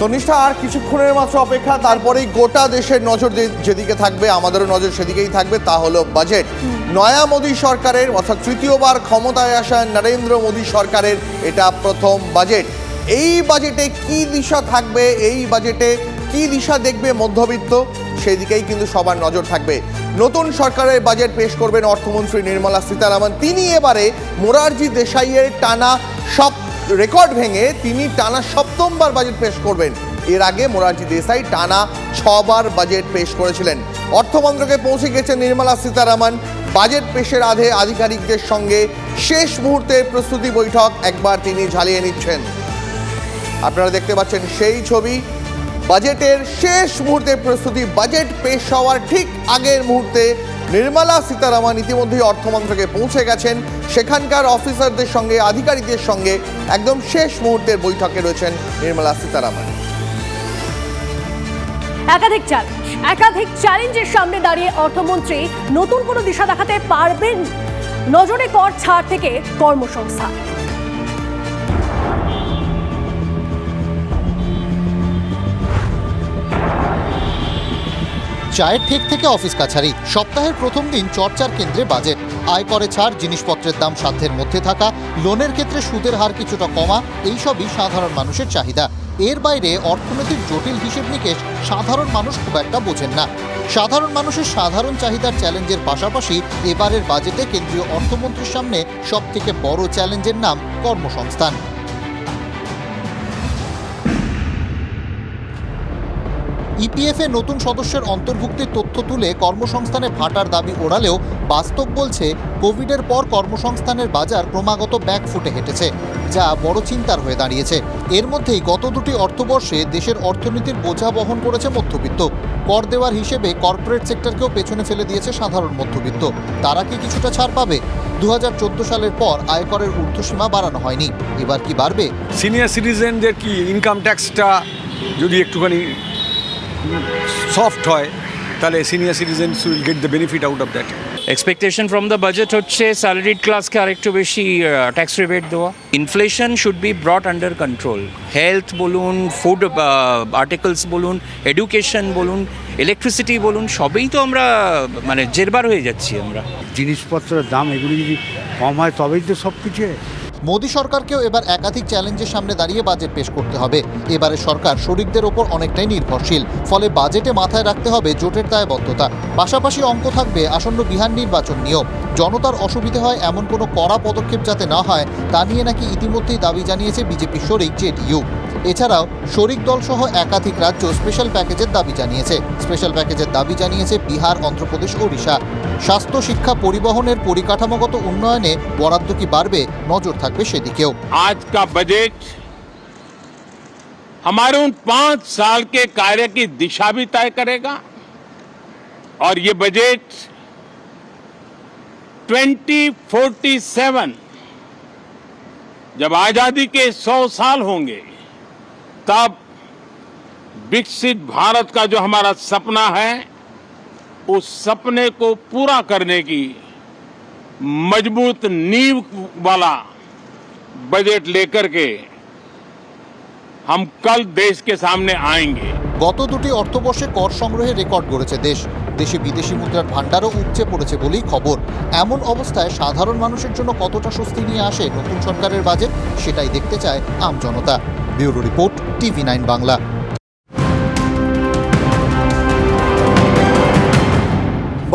তনিষ্ঠা, আর কিছুক্ষণের মাত্র অপেক্ষা, তারপরেই গোটা দেশের নজর যেদিকে থাকবে, আমাদেরও নজর সেদিকেই থাকবে, তা হলো বাজেট নয়া মোদী সরকারের, অর্থাৎ তৃতীয়বার ক্ষমতায় আসা নরেন্দ্র মোদী সরকারের, এটা প্রথম বাজেট এই বাজেটে কি দিশা থাকবে? এই বাজেটে কি দিশা দেখবে মধ্যবিত্ত? সেই দিকেই কিন্তু সবার নজর থাকবে। নতুন সরকারের বাজেট পেশ করবেন অর্থমন্ত্রী নির্মলা সীতারামন। তিনি এবারে মোরারজি দেশাইয়ের টানা সব রেকর্ড ভেঙে তিনি টানা সপ্তমবার বাজেট পেশ করবেন। এর আগে মোরারজি দেশাই টানা ছবার বাজেট পেশ করেছিলেন। অর্থমন্ত্রকে পৌঁছে গেছেন নির্মলা সীতারামন। বাজেট পেশের আধে আধিকারিকদের সঙ্গে শেষ মুহূর্তের প্রস্তুতি বৈঠক একবার তিনি ঝালিয়ে নিচ্ছেন। আপনারা দেখতে পাচ্ছেন সেই ছবি। বাজেটের শেষ মুহূর্তের প্রস্তুতি, বাজেট পেশ হওয়ার ঠিক আগের মুহূর্তে নির্মলা সীতারামন ইতিমধ্যেই অর্থমন্ত্রকে পৌঁছে গেছেন। সেখানকার অফিসারদের সঙ্গে, আধিকারিকদের সঙ্গে একদম শেষ মুহূর্তের বৈঠকে রয়েছেন নির্মলা সীতারামন। একাধিক চ্যালেঞ্জ একাধিক চ্যালেঞ্জের সামনে দাঁড়িয়ে অর্থমন্ত্রী নতুন কোনো দিশা দেখাতে পারবেন? নজরে কর ছাড় থেকে কর্মসংস্থান। চায়ের ঠেক থেকে অফিস কাছারি। সপ্তাহের প্রথম দিন চর্চার কেন্দ্রে বাজেট আয়করে ছাড়, জিনিসপত্রের দাম সাধ্যের মধ্যে থাকা, লোনের ক্ষেত্রে সুদের হার কিছুটা কমা, এইসবই সাধারণ মানুষের চাহিদা। এর বাইরে অর্থনৈতিক জটিল হিসেব নিকেশ সাধারণ মানুষ খুব একটা বোঝেন না। সাধারণ মানুষের সাধারণ চাহিদার চ্যালেঞ্জের পাশাপাশি এবারের বাজেটে কেন্দ্রীয় অর্থমন্ত্রীর সামনে সবথেকে বড় চ্যালেঞ্জের নাম কর্মসংস্থান। ইপিএফ নতুন সদস্যের অন্তর্ভুক্তির তথ্য তুলে কর্মসংস্থানে ভাটার দাবি ওড়ালেও বাস্তব বলছে কোভিডের পর কর্মসংস্থানের বাজার ক্রমাগত ব্যাক ফুটে হেঁটেছে, যা বড় চিন্তার হয়ে দাঁড়িয়েছে। এর মধ্যেই গত দুটি অর্থবর্ষে দেশের অর্থনীতির বোঝা বহন করেছে মধ্যবিত্ত। কর দেওয়ার হিসেবে কর্পোরেট সেক্টরকেও পেছনে ফেলে দিয়েছে সাধারণ মধ্যবিত্ত। তারা কি কিছুটা ছাড় পাবে? দু হাজার চোদ্দ সালের পর আয়করের ঊর্ধ্বসীমা বাড়ানো হয়নি। এবার কি বাড়বে? সিনিয়র সিটিজেনদের কি ইনকাম ট্যাক্সটা যদি একটুখানি সফট হয় তাহলে senior citizen will get the benefit out of that expectation from the budget হচ্ছে স্যালারিড ক্লাসকে আরেকটু বেশি ট্যাক্স রিবেট দেওয়া। Inflation should be brought under control health বলুন ফুড আর্টিকেলস বলুন এডুকেশন বলুন ইলেকট্রিসিটি বলুন সবেই তো আমরা মানে জেরবার হয়ে যাচ্ছি আমরা। জিনিসপত্রের দাম এগুলি যদি কম হয় তবেই তো সব কিছু মোদী সরকারকেও এবার একাধিক চ্যালেঞ্জের সামনে দাঁড়িয়ে বাজেট পেশ করতে হবে। এবারে সরকার শরিকদের ওপর অনেকটাই নির্ভরশীল। ফলে বাজেটে মাথায় রাখতে হবে জোটের দায়বদ্ধতা। পাশাপাশি অঙ্ক থাকবে আসন্ন বিহার নির্বাচন নিয়েও। জনতার অসুবিধে হয় এমন কোনো কড়া পদক্ষেপ যাতে না হয়, তা নিয়ে নাকি ইতিমধ্যেই দাবি জানিয়েছে বিজেপি শরিক জেডিইউ। এছাড়াও শরিক দল সহ একাধিক রাজ্য স্পেশাল প্যাকেজের দাবি জানিয়েছে। স্পেশাল প্যাকেজের দাবি জানিয়েছে বিহার, অন্ধ্রপ্রদেশ, ওড়িশা। স্বাস্থ্য, শিক্ষা, পরিবহনের পরিকাঠামোগত উন্নয়নে বরাদ্দ কি বাড়বে, নজর থাকবে সেদিকেও आज का बजट हमारे उन पांच साल के कार्य की दिशा भी तय करेगा और ये बजट 2047 जब आजादी के 100 साल होंगे तब विकसित भारत का जो हमारा सपना है उस सपने को पूरा करने की मजबूत नींव वाला बजट लेकर के हम कल देश के सामने आएंगे গত দুটি অর্থবর্ষে কর সংগ্রহে রেকর্ড গড়েছে দেশ দেশে বিদেশি মুদ্রার ভাণ্ডারও উপচে পড়েছে বলেই খবর এমন অবস্থায় সাধারণ মানুষের জন্য কতটা স্বস্তি নিয়ে আসে নতুন সরকারের বাজেট সেটাই দেখতে চায় আম জনতা bureau report TV nine Bangla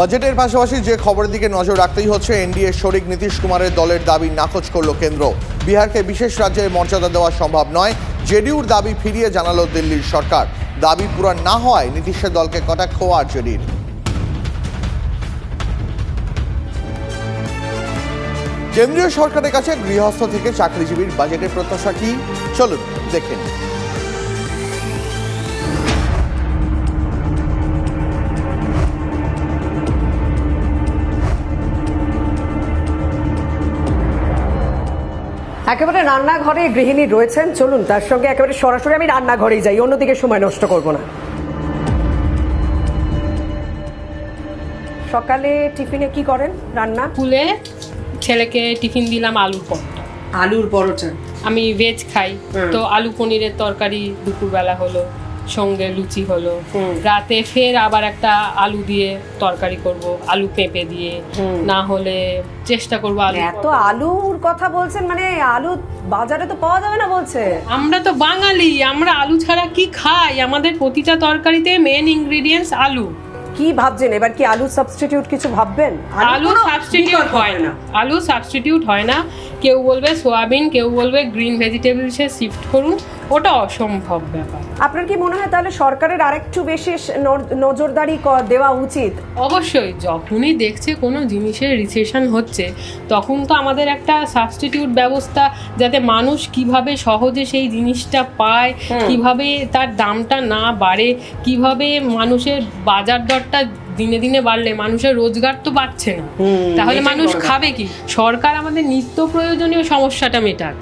বাজেটের পাশাপাশি যে খবরের দিকে নজর রাখতেই হচ্ছে, এনডিএ শরিক নীতিশ কুমারের দলের দাবি নাকচ করল কেন্দ্র। বিহারকে বিশেষ রাজ্যের মর্যাদা দেওয়া সম্ভব নয়, জেডিউর দাবি ফিরিয়ে জানালো দিল্লির সরকার। দাবি পূরণ না হওয়ায় নীতিশের দলকে কটাক্ষ আর জেডির কেন্দ্রীয় সরকারের কাছে গৃহস্থ থেকে চাকরিজীবীর বাজেটের প্রত্যাশা কি? চলুন দেখে একেবারে রান্নাঘরে গৃহিণী রয়েছেন। চলুন তার সঙ্গে একেবারে সরাসরি আমি রান্নাঘরেই যাই অন্যদিকে সময় নষ্ট করব না। সকালে টিফিনে কি করেন রান্না? স্কুলে ছেলেকে টিফিন দিলাম আলুর পরোটা। আলুর পরোটা? আমি ভেজ খাই। তো আলু পনিরের তরকারি দুপুরবেলা হলো। সঙ্গে লুচি হলো। রাতে ফের আবার একটা আলু দিয়ে তরকারি করব আলু পেঁপে দিয়ে। না হলে চেষ্টা করব আলু এত আলুর কথা বলছেন মানে আলু বাজারে তো পাওয়া যাবে না বলছে। আমরা তো বাঙালি আমরা আলু ছাড়া কি খাই? আমাদের প্রতিটা তরকারিতে মেন ইনগ্রেডিয়েন্টস আলু। কি ভাবছেন? এবার কি আলু সাবস্টিটিউট কিছু ভাববেন? আলু সাবস্টিটিউট হয় না। আলু সাবস্টিটিউট হয় না। কেউ বলবে সোয়াবিন কেউ বলবে গ্রিন ভেজিটেবলসে শিফট করুন। ওটা অসম্ভব ব্যাপার। আপনার কি মনে হয় তাহলে সরকারের আরেকটু বেশি নজরদারি দেওয়া উচিত? অবশ্যই যখনই দেখছে কোনো জিনিসের রিসেশন হচ্ছে তখন তো আমাদের একটা সাবস্টিটিউট ব্যবস্থা যাতে মানুষ কীভাবে সহজে সেই জিনিসটা পায় কীভাবে তার দামটা না বাড়ে কীভাবে মানুষের বাজার দরটা দিনে দিনে বাড়লে মানুষের রোজগার তো বাড়ছে না। তাহলে মানুষ খাবে কি? সরকার আমাদের নিত্য প্রয়োজনীয় সমস্যাটা মেটাক।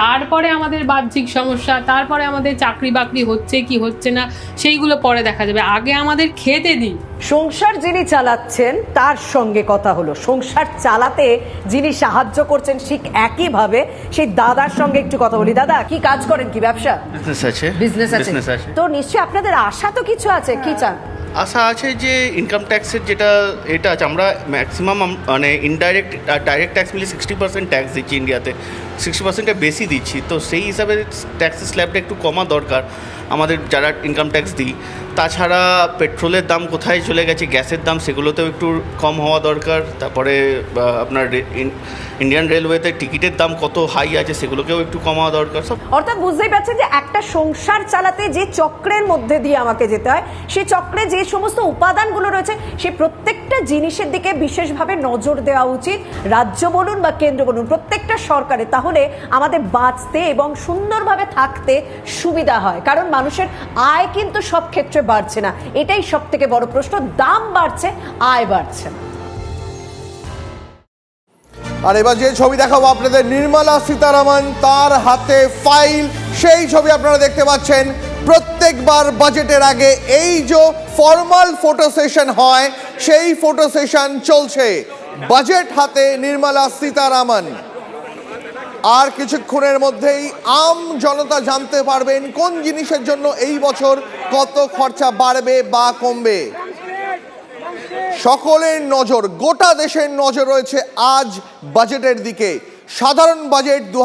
তারপরে আমাদের বাহ্যিক সমস্যা তারপরে আমাদের চাকরি বাকরি হচ্ছে কি হচ্ছে না সেইগুলো পরে দেখা যাবে। আগে আমাদের খেতে দিই। সংসার যিনি চালাচ্ছেন তার সঙ্গে কথা হলো। সংসার চালাতে যিনি সাহায্য করছেন ঠিক একইভাবে সেই দাদার সঙ্গে একটু কথা বলি। দাদা কি কাজ করেন? কি ব্যবসা? বিজনেস আছে। বিজনেস আছে। আছে। তো নিশ্চয়ই আপনাদের আশা তো কিছু আছে। কি চান? আশা আছে যে ইনকাম ট্যাক্সের যেটা এটা আছে, আমরা ম্যাক্সিমাম মানে ইনডাইরেক্ট ডাইরেক্ট ট্যাক্স মিলে সিক্সটি পার্সেন্ট ট্যাক্স দিচ্ছি ইন্ডিয়াতে সিক্সটি পার্সেন্টটা বেশি দিচ্ছি। তো সেই হিসাবে ট্যাক্সের স্ল্যাবটা একটু কমা দরকার। আমাদের যারা ইনকাম ট্যাক্স দিই, তাছাড়া পেট্রোলের দাম কোথায় চলে গেছে, গ্যাসের দাম সেগুলোতেও একটু কম হওয়া দরকার, তারপরে আপনার ইন্ডিয়ান রেলওয়েতে টিকিটের দাম কত হাই আছে সেগুলোকেও একটু কমাওয়া দরকার, সব অর্থাৎ বুঝতেই পারছেন যে একটা সংসার চালাতে যে চক্রের মধ্যে দিয়ে আমাকে যেতে হয় সেই চক্রে যে সমস্ত উপাদানগুলো রয়েছে সেই প্রত্যেকটা জিনিসের দিকে বিশেষভাবে নজর দেওয়া উচিত। রাজ্য বলুন বা কেন্দ্র বলুন, প্রত্যেকটা সরকারে তাহলে আমাদের বাঁচতে এবং সুন্দরভাবে থাকতে সুবিধা হয়। কারণ মানুষের আয় কিন্তু সব ক্ষেত্রে বাড়ছে না। এটাই সব থেকে বড় প্রশ্ন। দাম বাড়ছে, আয় বাড়ছে। না আর এবার যে ছবি দেখাবো আপনাদের, নির্মলা সীতারামন তার হাতে ফাইল সেই ছবি আপনারা দেখতে পাচ্ছেন। প্রত্যেকবার বাজেটের আগে এই যে ফর্মাল ফটো সেশন হয়, সেই ফটো সেশন চলছে। বাজেট হাতে নির্মলা সীতারামন। আর কিছুক্ষণের মধ্যেই আম জনতা জানতে পারবেন কোন জিনিসের জন্য এই বছর কত খরচা বাড়বে বা কমবে। সকলের নজর, গোটা দেশের নজর রয়েছে আজ বাজেটের দিকে। সাধারণ বাজেট দু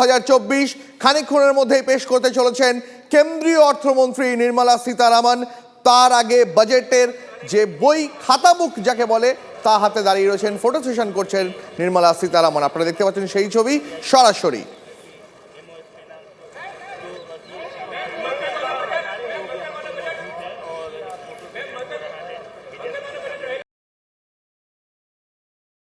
খানিকক্ষণের মধ্যেই পেশ করতে চলেছেন কেন্দ্রীয় অর্থমন্ত্রী নির্মলা সীতারামন। তার আগে বাজেটের যে বই খাতাবুক যাকে বলে তা হাতে দাঁড়িয়ে রয়েছেন ফটো সেশন করছেন নির্মলা সীতারামন। আপনারা দেখতে পাচ্ছেন সেই ছবি সরাসরি।